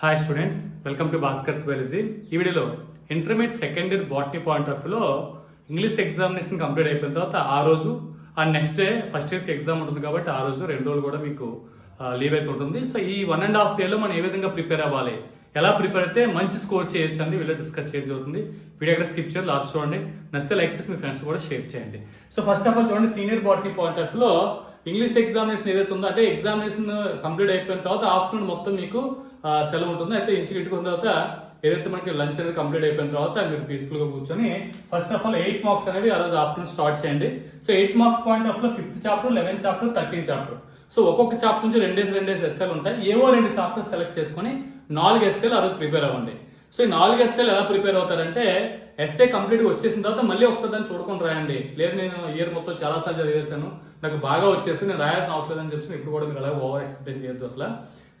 Hi students welcome to Bhaskar's biology ఈ వీడియోలో intermediate second year botany point of వ్యూలో English examination complete అయిపోయిన తర్వాత ఆ రోజు ఆ నెక్స్ట్ డే ఫస్ట్ ఇయర్కి ఎగ్జామ్ ఉంటుంది కాబట్టి ఆ రోజు రెండు రోజులు కూడా మీకు లీవ్ అయితే ఉంటుంది. సో ఈ వన్ అండ్ హాఫ్ డేలో మనం ఏ విధంగా ప్రిపేర్ అవ్వాలి? ఎలా ప్రిపేర్ అయితే మంచి స్కోర్ చేయొచ్చు అని వీళ్ళు డిస్కస్ చేయడం జరుగుతుంది. వీడియో ఎక్కడ స్కిప్ చేయాలి లాస్ట్ చూడండి. నచ్చితే లైక్ చేసి మీ ఫ్రెండ్స్ కూడా షేర్ చేయండి. సో ఫస్ట్ ఆఫ్ ఆల్ చూడండి సీనియర్ బాటనీ పాయింట్ ఆఫ్ వ్యూలో ఇంగ్లీష్ ఎగ్జామినేషన్ ఏదైతే ఉందో అంటే ఎగ్జామినేషన్ కంప్లీట్ అయిపోయిన తర్వాత ఆఫ్టర్నూన్ మొత్తం మీకు సెలవు ఉంటుంది అయితే ఇంటికి ఇంటికి ఉన్న తర్వాత ఏదైతే మనకి లంచ్ అనేది కంప్లీట్ అయిపోయిన తర్వాత మీరు పీస్ఫుల్గా కూర్చొని first of all eight marks అనేవి ఆ రోజు ఆఫ్టర్నూన్ స్టార్ట్ చేయండి. సో ఎయిట్ మార్క్స్ పాయింట్ ఆఫ్లో fifth chapter eleventh chapter thirteen chapter. So ఒక్కొక్క చాప్టర్ నుంచి రెండేసి రెండేసి ఎస్ఎల్ ఉంటాయి. ఏవో రెండు చాప్టర్స్ సెలెక్ట్ చేసుకొని నాలుగు ఎస్ఎల్ ఆ రోజు ప్రిపేర్ అవ్వండి. సో ఈ నాలుగు ఎస్ఏలు ఎలా ప్రిపేర్ అవుతారంటే ఎస్ఏ కంప్లీట్గా వచ్చేసిన తర్వాత మళ్ళీ ఒకసారి దాన్ని చూడకుండా రాయండి. లేదు నేను ఇయర్ మొత్తం చాలాసార్లు చదివేశాను. నాకు బాగా వచ్చేసి నేను రాయాల్సిన అవసరం లేదని చెప్పి ఇప్పుడు కూడా మీరు అలా ఓవర్ ఎక్స్పెక్ట్ చేయొద్దు అసలు.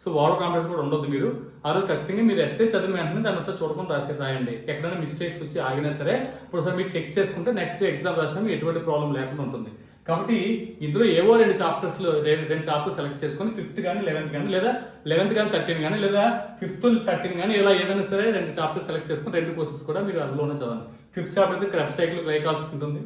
సో ఓవర్ కాన్ఫిడెన్స్ కూడా ఉండొద్దు మీరు. ఆ రోజు ఖచ్చితంగా మీరు ఎస్ఏ చదివిన వెంటనే దాన్ని ఒకసారి చూడకుండా రాసి రాయండి. ఎక్కడైనా మిస్టేక్స్ వచ్చి ఆగినా సరే ఇప్పుడు ఒకసారి మీరు చెక్ చేసుకుంటే నెక్స్ట్ ఎగ్జామ్ రాసినా మీకు ఎటువంటి ప్రాబ్లం లేకుండా ఉంటుంది. కాబట్టి ఇందులో ఏవో రెండు చాప్టర్స్లో రెండు రెండు చాప్టర్స్ సెలెక్ట్ చేసుకొని ఫిఫ్త్ కానీ లెవెన్త్ కానీ లేదా లెవెన్త్ కానీ థర్టీన్ కానీ లేదా ఫిఫ్త్ థర్టీన్ కానీ ఇలా ఏదైనా సరే రెండు చాప్టర్స్ సెలెక్ట్ చేసుకొని రెండు కోర్సెస్ కూడా మీరు అందులోనే చదవండి. ఫిఫ్త్ చాప్టర్ అయితే క్రెబ్ సైకిల్ గ్లైకాల్సిస్ ఉంటుంది.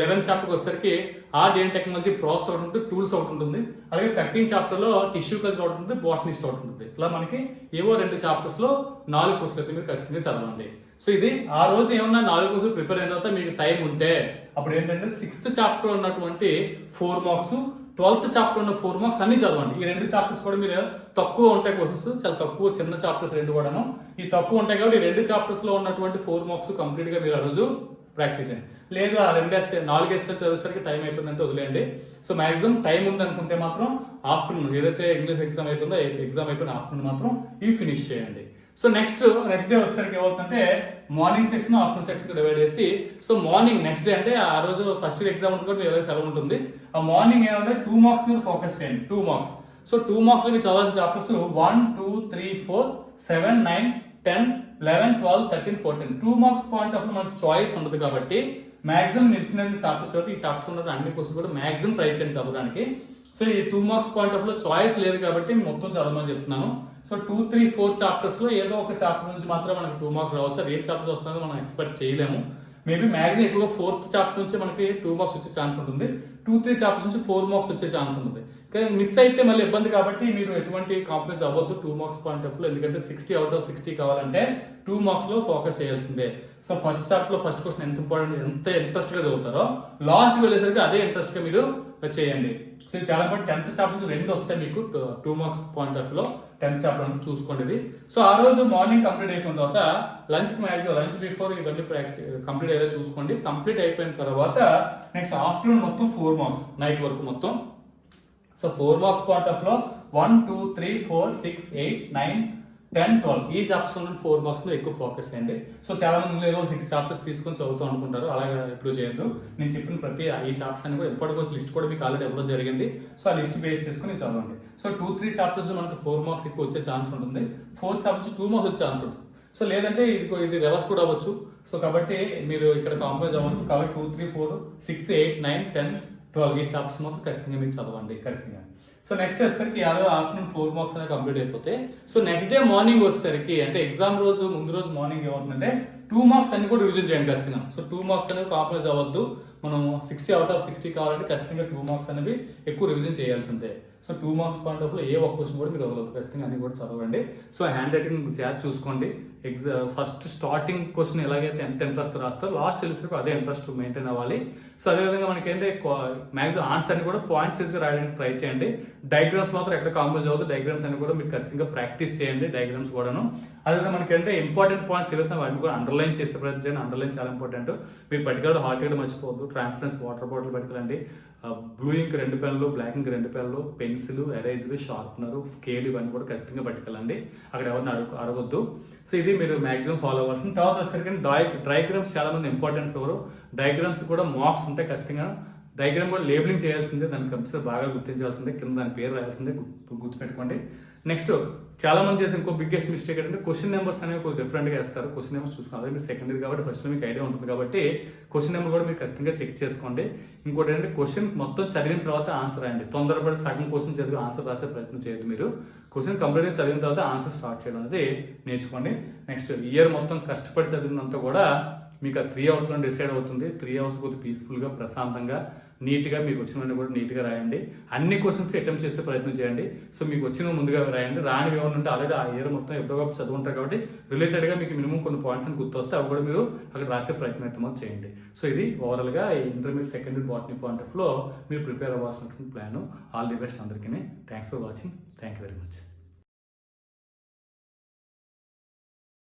లెవెన్త్ చాప్టర్కి వచ్చేసరికి ఆర్డిఎన్ టెక్నాలజీ ప్రాసెస్ ఒకటి ఉంటుంది టూల్స్ ఒకటి ఉంటుంది. అలాగే థర్టీన్ చాప్టర్లో టిష్యూ కల్చర్ ఒకటి ఉంటుంది బాటనిస్ట్ ఒకటి ఉంటుంది. ఇలా మనకి ఏవో రెండు చాప్టర్స్లో నాలుగు కోర్సులు అయితే మీరు ఖచ్చితంగా చదవండి. సో ఇది ఆ రోజు ఏమన్నా నాలుగు కోర్సులు ప్రిపేర్ అయిన తర్వాత మీకు టైం ఉంటే అప్పుడు ఏంటంటే సిక్స్త్ చాప్టర్ ఉన్నటువంటి ఫోర్ మార్క్స్ ట్వెల్త్ చాప్టర్ ఉన్న ఫోర్ మార్క్స్ అన్ని చదవండి. ఈ రెండు చాప్టర్స్ కూడా మీరు తక్కువ ఉంటాయి కోర్సెస్ చాలా తక్కువ చిన్న చాప్టర్స్ రెండు కూడాను. ఈ తక్కువ ఉంటాయి కాబట్టి ఈ రెండు చాప్టర్స్లో ఉన్నటువంటి ఫోర్ మార్క్స్ కంప్లీట్గా మీరు ఆ రోజు ప్రాక్టీస్ చేయండి. లేదు ఆ రెండు ఎస్ఏ నాలుగు ఎస్ఏ చదివేసరికి టైం అయిపోయిందంటే వదిలేయండి. సో మాక్సిమం టైం ఉందనుకుంటే మాత్రం ఆఫ్టర్నూన్ ఏదైతే ఇంగ్లీష్ ఎగ్జామ్ అయిపోయిందో ఎగ్జామ్ అయిపోయిన ఆఫ్టర్నూన్ మాత్రం ఈ ఫినిష్ చేయండి. సో నెక్స్ట్ నెక్స్ట్ డే వచ్చేసరికి ఏమవుతుందంటే morning section afternoon section divide చేసి సో మార్నింగ్ నెక్స్ట్ డే అంటే ఆ రోజు ఫస్ట్ ఇయర్ ఎగ్జామ్ ఉంటుంది మీరు ఇరవై సెలవు ఉంటుంది. ఆ మార్నింగ్ ఏమంటే టూ మార్క్స్ మీద ఫోకస్ చేయండి. Two marks so two marks మీరు చదవాల్సిన chapters one two three four seven nine ten eleven twelve thirteen fourteen two marks point of మనకు చాయిస్ ఉండదు కాబట్టి మాక్సిమం ఇచ్చిన చాప్టర్స్ కాబట్టి ఈ చాప్టర్ ఉన్న అన్ని క్వశ్చన్ కూడా మాక్సిమం ట్రై చేయండి చదవడానికి. సో ఈ టూ మార్క్స్ పాయింట్ ఆఫ్లో చాయిస్ లేదు కాబట్టి మొత్తం చదవమని చెప్తున్నాను. సో టూ త్రీ ఫోర్ చాప్టర్స్లో ఏదో ఒక చాప్టర్ నుంచి మాత్రం మనకి టూ మార్క్స్ రావచ్చు. అది ఏ చాప్టర్ వస్తుందో మనం ఎక్స్పెక్ట్ చేయలేము. మేబీ మ్యాక్సిమం ఎక్కువ ఫోర్త్ చాప్టర్ నుంచి మనకి టూ మార్క్స్ వచ్చే ఛాన్స్ ఉంటుంది. టూ త్రీ చాప్టర్స్ నుంచి ఫోర్ మార్క్స్ వచ్చే ఛాన్స్ ఉంటుంది. కానీ మిస్ అయితే మళ్ళీ ఇబ్బంది కాబట్టి మీరు ఎటువంటి కాంప్రమైజ్ అవ్వద్దు టూ మార్క్స్ పాయింట్ ఆఫ్ ఎందుకంటే సిక్స్టీ అవుట్ ఆఫ్ సిక్స్టీ కావాలంటే టూ మార్క్స్లో ఫోకస్ చేయాల్సిందే. సో ఫస్ట్ చాప్టర్లో ఫస్ట్ క్వశ్చన్ ఎంత ఇంపార్టెంట్ ఎంత ఇంట్రెస్ట్గా చదువుతారో. లాస్ట్ వెళ్ళేసరికి అదే ఇంట్రెస్ట్గా మీరు చేయండి. సో చాలా ఇంపార్టెంట్ టెన్త్ చాప్టర్ నుంచి రెండు వస్తాయి మీకు టూ మార్క్స్ పాయింట్ ఆఫ్లో. టెన్త్ చాప్టర్ అంతా చూసుకోండి ఇది. సో ఆ రోజు మార్నింగ్ కంప్లీట్ అయిపోయిన తర్వాత లంచ్ మ్యాక్సిమం లంచ్ బిఫోర్ ఇవన్నీ ప్రాక్టీస్ కంప్లీట్ అయ్యేలా చూసుకోండి. కంప్లీట్ అయిపోయిన తర్వాత నెక్స్ట్ ఆఫ్టర్నూన్ మొత్తం ఫోర్ మార్క్స్ నైట్ వరకు మొత్తం. సో ఫోర్ మార్క్స్ పాయింట్ ఆఫ్లో one two three four six eight nine ten twelve. ఈ చాప్టర్స్ ఉన్న ఫోర్ మార్క్స్లో ఎక్కువ ఫోకస్ చేయండి. సో చాలా మంది ఏదో సిక్స్ చాప్టర్స్ తీసుకొని చదువుతూ అనుకుంటారు. అలాగే ఎప్పుడు చేయొద్దు. నేను చెప్పిన ప్రతి ఈ చాప్టర్స్ అని కూడా ఎప్పటికోసం లిస్ట్ కూడా మీకు ఆల్రెడీ ఇవ్వడం జరిగింది. సో ఆ లిస్ట్ బేస్ చేసుకుని చదవండి. సో టూ త్రీ చాప్టర్స్ మనకు ఫోర్ మార్క్స్ ఎక్కువ వచ్చే ఛాన్స్ ఉంటుంది. ఫోర్ చాప్టర్స్ టూ మార్క్స్ వచ్చే ఛాన్స్ ఉంటుంది. సో లేదంటే ఇది ఇది రివర్స్ కూడా అవ్వచ్చు. సో కాబట్టి మీరు ఇక్కడ కాంప్రమైజ్ అవ్వచ్చు కాబట్టి two three four six eight nine ten twelve ఈ చాప్టర్స్ మొత్తం ఖచ్చితంగా మీరు చదవండి. ఖచ్చితంగా. సో నెక్స్ట్ వచ్చేసరికి యాదో ఆఫ్టర్నూన్ ఫోర్ మార్క్స్ అనేది కంప్లీట్ అయిపోతే సో నెక్స్ట్ డే మార్నింగ్ వచ్చేసరికి అంటే ఎగ్జామ్ రోజు ముందు రోజు మార్నింగ్ ఏమవుతుందంటే టూ మార్క్స్ అన్ని కూడా రివిజన్ చేయండి ఖచ్చితంగా. సో టూ మార్క్స్ అనేవి కాంప్రమైజ్ అవ్వద్దు. మనం సిక్స్టీ అవుట్ ఆఫ్ సిక్స్టీ కావాలంటే ఖచ్చితంగా టూ మార్క్స్ అనేవి ఎక్కువ రివిజన్ చేయాల్సిందే సో టూ మార్క్స్ పాయింట్ ఆఫ్లో ఏ ఒక్క క్వశ్చన్ కూడా మీరు వదలదు ఖచ్చితంగా అన్ని కూడా చదవండి. సో హ్యాండ్ రైటింగ్ జాబ్ చూసుకోండి. ఎగ్జామ్ ఫస్ట్ స్టార్టింగ్ క్వశ్చన్ ఎలాగైతే ఎంత ఇంట్రెస్ట్ రాస్తారో లాస్ట్ తెలిసి అదే ఇంట్రెస్ట్ మెయింటైన్ అవ్వాలి. సో అదేవిధంగా మనకి ఏంటంటే మ్యాక్సిమం ఆన్సర్ని కూడా పాయింట్స్గా రాయడానికి ట్రై చేయండి. డయాగ్రామ్స్ మాత్రం ఎక్కడ కాంపోజ్ అవ్వదు డయాగ్రామ్స్ అని కూడా మీరు ఖచ్చితంగా ప్రాక్టీస్ చేయండి డయాగ్రామ్స్ కూడాను. అదేవిధంగా మనకి అంటే ఇంపార్టెంట్ పాయింట్స్ ఏదైతే వాటిని కూడా అండర్లైన్ చేసే ప్రయత్నం చేయండి. అండర్లైన్ చాలా ఇంపార్టెంట్ మీరు పట్టుకెళ్ళి హాట్ ఎయిడ్ మర్చిపోవద్దు. ట్రాన్స్పరెన్స్ వాటర్ బాటిల్ పట్టుకెళ్ళండి బ్లూ ఇంక్ రెండు పెన్లు బ్లాక్ ఇంక్ రెండు పెన్లు పెన్సిల్ ఎరేజర్ షార్ప్నర్ స్కేల్ ఇవన్నీ కూడా ఖచ్చితంగా పట్టుకెళ్ళండి. అక్కడ ఎవరిని అడుగు అడగొద్దు. సో ఇది మీరు మాక్సిమం ఫాలో అవ్వాల్సింది తర్వాత వచ్చేసరికి డై డయాగ్రామ్స్ చాలా మంది ఇంపార్టెన్స్ ఎవరు? డయాగ్రామ్స్ కూడా మార్క్స్ ఉంటాయి ఖచ్చితంగా డయాగ్రామ్ కూడా లేబులింగ్ చేయాల్సిందే దాన్ని కంపల్సరీ బాగా గుర్తించాల్సిందే కింద దాని పేరు రాయాల్సిందే గుర్తు గుర్తుపెట్టుకోండి. నెక్స్ట్ చాలా మంది చేసే ఇంకో బిగ్గెస్ట్ మిస్టేక్ ఏంటంటే క్వశ్చన్ నెంబర్స్ అనేవి కొంచెం డిఫరెంట్గా వేస్తారు. క్వశ్చన్ నెంబర్స్ చూసుకోవాలి మీరు సెకండరీ కాబట్టి ఫస్ట్ మీకు ఐడియా ఉంటుంది కాబట్టి క్వశ్చన్ నెంబర్ కూడా మీరు ఖచ్చితంగా చెక్ చేసుకోండి. ఇంకోటి ఏంటంటే క్వశ్చన్ మొత్తం చదివిన తర్వాత ఆన్సర్ రాయండి. తొందరపడి సగం క్వశ్చన్ చదివి ఆన్సర్ రాసే ప్రయత్నం చేయదు మీరు. క్వశ్చన్ కంప్లీట్గా చదివిన తర్వాత ఆన్సర్ స్టార్ట్ చేయడం అనేది నేర్చుకోండి. నెక్స్ట్ ఇయర్ మొత్తం కష్టపడి చదివినంతా కూడా మీకు ఆ త్రీ అవర్స్లో డిసైడ్ అవుతుంది. త్రీ అవర్స్ కొద్ది పీస్ఫుల్గా ప్రశాంతంగా నీట్గా మీకు వచ్చినవన్నీ కూడా నీట్గా రాయండి. అన్ని క్వశ్చన్స్ అటెంప్ట్ చేసే ప్రయత్నం చేయండి. సో మీకు వచ్చిన ముందుగా రాయండి. రానివి ఏమైనా ఉంటే ఆల్రెడీ ఆ ఇయర్ మొత్తం ఎప్పుడోకప్పుడు చదువుంటారు కాబట్టి రిలేటెడ్గా మీకు మినిమం కొన్ని పాయింట్స్ అని గుర్తొస్తే అవి కూడా మీరు అక్కడ రాసే ప్రయత్నం అయితే చేయండి. సో ఇది ఓవరాల్గా ఈ ఇంటర్మీడియట్ సెకండరీ బాటనీ పాయింట్ ఆఫ్లో మీరు ప్రిపేర్ అవ్వాల్సినటువంటి ప్లాన్ ఆల్ ది బెస్ట్ అందరికీ thanks for watching thank you very much